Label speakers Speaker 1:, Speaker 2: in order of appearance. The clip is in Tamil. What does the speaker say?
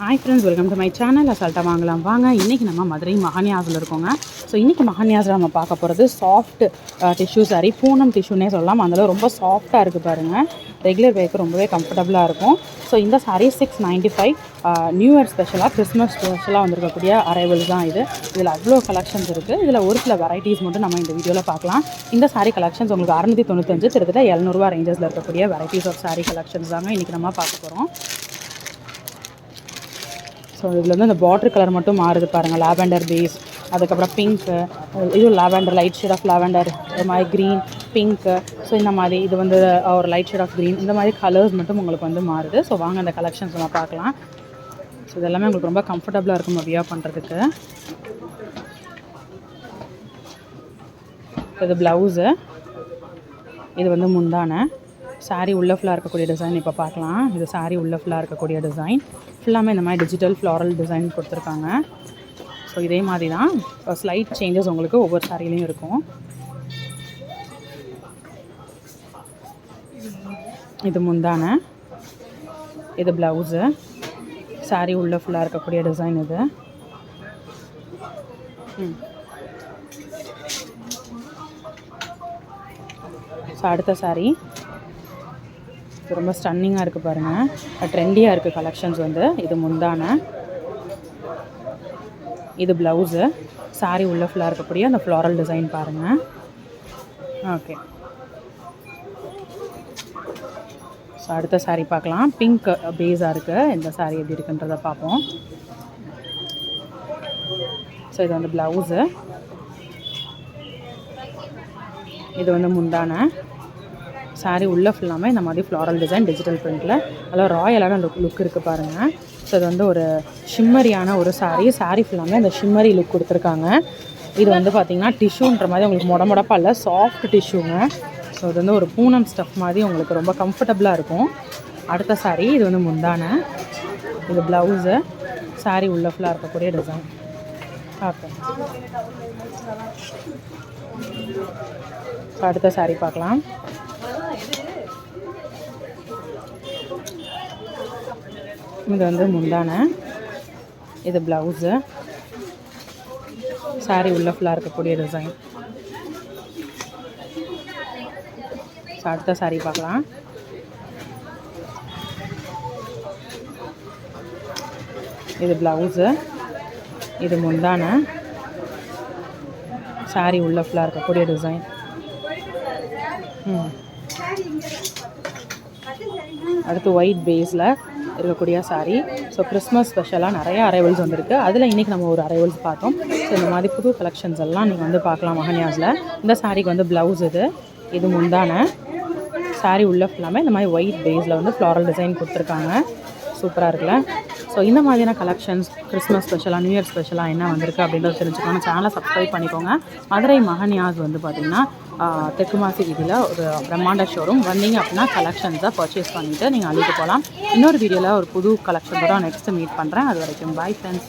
Speaker 1: Hi friends welcome to my channel அசால்ட்டாக வாங்கலாம். வாங்க இன்றைக்கி நம்ம மதுரை மகானியாஸில் இருக்கோங்க. ஸோ இன்றைக்கி மகானியாஸில் நம்ம பார்க்க போகிறது சாஃப்ட் டிஷ்யூ சாரி பூனம் டிஷ்யூனே சொல்லலாம். அதில் ரொம்ப சாஃப்டாக இருக்குது பாருங்கள் ரெகுலர் வேக்கு ரொம்பவே கம்ஃபர்டபுளாக இருக்கும். ஸோ இந்த sari six ninety five new year ஸ்பெஷலாக கிறிஸ்மஸ் ஸ்பெஷலாக வந்திருக்கக்கூடிய அரைவல்ஸ் தான் இது. இதில் அவ்வளோ கலெக்ஷன்ஸ் இருக்குது இதில் ஒரு சில வெரைட்டிஸ் மட்டும் நம்ம இந்த வீடியோவில் பார்க்கலாம். இந்த சாரீ கலெக்ஷன்ஸ் உங்களுக்கு அறுநூற்றி தொண்ணூத்தஞ்சு கிட்டத்தட்ட எழுநூறுவா ரேஞ்சஸில் இருக்கக்கூடிய வெரைட்டிஸ் ஆஃப் சாரீ கலெக்ஷன்ஸ் தாங்க இன்றைக்கி நம்ம பார்க்க போகிறோம் ஸோ இதில் வந்து அந்த பார்டர் கலர் மட்டும் மாறுது பாருங்கள் லாவெண்டர் பேஸ் அதுக்கப்புறம் பிங்க்கு இதுவும் lavender light shade of lavender இது மாதிரி க்ரீன் பிங்க்கு ஸோ இந்த மாதிரி இது வந்து uh, ஒரு லைட் ஷேட் ஆஃப் க்ரீன் இந்த மாதிரி கலர்ஸ் மட்டும் உங்களுக்கு வந்து மாறுது. ஸோ வாங்க அந்த கலெக்ஷன்ஸ் நம்ம பார்க்கலாம். ஸோ இதெல்லாமே உங்களுக்கு ரொம்ப கம்ஃபர்டபுளாக இருக்கும் வியா பண்ணுறதுக்கு இது ப்ளவுஸு இது வந்து முந்தானை. சாரீ உள்ள ஃபுல்லாக இருக்கக்கூடிய டிசைன் இப்போ பார்க்கலாம். இது சாரீ உள்ள ஃபுல்லாக இருக்கக்கூடிய டிசைன் ஃபுல்லாமே இந்த மாதிரி டிஜிட்டல் ஃப்ளாரல் டிசைன் கொடுத்துருக்காங்க. ஸோ இதே மாதிரி தான் இப்போ ஸ்லைட் சேஞ்சஸ் உங்களுக்கு ஒவ்வொரு சாரிலையும் இருக்கும். இது முந்தான. இது ப்ளவுஸு சாரீ உள்ள ஃபுல்லாக இருக்கக்கூடிய டிசைன் இது. ஸோ அடுத்த சாரீ இது ரொம்ப ஸ்டன்னிங்காக இருக்குது பாருங்கள் ட்ரெண்டியாக இருக்குது கலெக்ஷன்ஸ் வந்து. இது முந்தான. இது ப்ளவுஸு சாரீ உள்ள ஃபுல்லாக இருக்கக்கூடிய அந்த ஃப்ளாரல் டிசைன் பாருங்கள் ஓகே ஸோ அடுத்த சாரீ பார்க்கலாம். பிங்க் பேஸாக இருக்குது இந்த சாரீ எப்படி இருக்குன்றதை பார்ப்போம். ஸோ இது வந்து ப்ளவுஸு இது வந்து முந்தான. சாரீ உள்ளே ஃபுல்லாமே இந்த மாதிரி ஃப்ளாரல் டிசைன் டிஜிட்டல் பிரிண்டில் அதில் ராயலான லுக் லுக் இருக்குது பாருங்கள் ஸோ இது வந்து ஒரு ஷிம்மரியான ஒரு சாரீ சாரீ ஃபுல்லாமே அந்த ஷிம்மரி லுக் கொடுத்துருக்காங்க. இது வந்து பார்த்திங்கன்னா டிஷ்யூன்ற மாதிரி உங்களுக்கு முட முடப்பாக இல்லை சாஃப்ட் டிஷ்யூங்க ஸோ இது வந்து ஒரு பூனம் ஸ்டஃப் மாதிரி உங்களுக்கு ரொம்ப கம்ஃபர்டபுளாக இருக்கும். அடுத்த சாரீ இது வந்து முந்தான. இது ப்ளவுஸு சாரீ உள்ள ஃபுல்லாக இருக்கக்கூடிய டிசைன் பார்ப்பேன் அடுத்த சாரீ பார்க்கலாம். இது வந்து முந்தானை. இது ப்ளவுஸு சாரி உள்ள ஃபுல்லாக இருக்கக்கூடிய டிசைன் அடுத்த சாரி பார்க்கலாம். இது ப்ளவுஸு இது முந்தானை. சாரி உள்ள ஃபுல்லாக இருக்கக்கூடிய டிசைன் ம். அடுத்து ஒயிட் பேஸில் இருக்கக்கூடிய சாரீ ஸோ கிறிஸ்மஸ் ஸ்பெஷலாக நிறைய அரைவல்ஸ் வந்திருக்கு. அதில் இன்றைக்கி நம்ம ஒரு அரைவல்ஸ் பார்த்தோம். ஸோ இந்த மாதிரி புது கலெக்ஷன்ஸ் எல்லாம் நீங்கள் வந்து பார்க்கலாம் மகன்யாஸில் இந்த சாரீக்கு வந்து ப்ளவுஸ் இது. இது முந்தான. சாரீ உள்ள ஃபுல்லாமே இந்த மாதிரி ஒயிட் பேஸில் வந்து ஃப்ளாரல் டிசைன் கொடுத்துருக்காங்க. சூப்பராக இருக்குல்ல? ஸோ இந்த மாதிரியான கலெக்ஷன்ஸ் கிறிஸ்மஸ் ஸ்பெஷலாக நியூ இயர் ஸ்பெஷலாக என்ன வந்திருக்கு அப்படின்றத தெரிஞ்சுக்கோங்க சேனலை சப்ஸ்கிரைப் பண்ணிக்கோங்க. மதுரை மகன்யாஸ் வந்து பார்த்திங்கன்னா தெற்குமாசி வீதியில் ஒரு பிரம்மாண்ட ஷோரூம் வந்தீங்க அப்படின்னா கலெக்ஷன்ஸை பர்ச்சேஸ் பண்ணிவிட்டு நீங்கள் அள்ளிட்டு போகலாம் இன்னொரு வீடியோவில் ஒரு புது கலெக்ஷன் கூட நெக்ஸ்ட்டு மீட் பண்ணுறேன் அது வரைக்கும் பாய் ஃப்ரெண்ட்ஸ்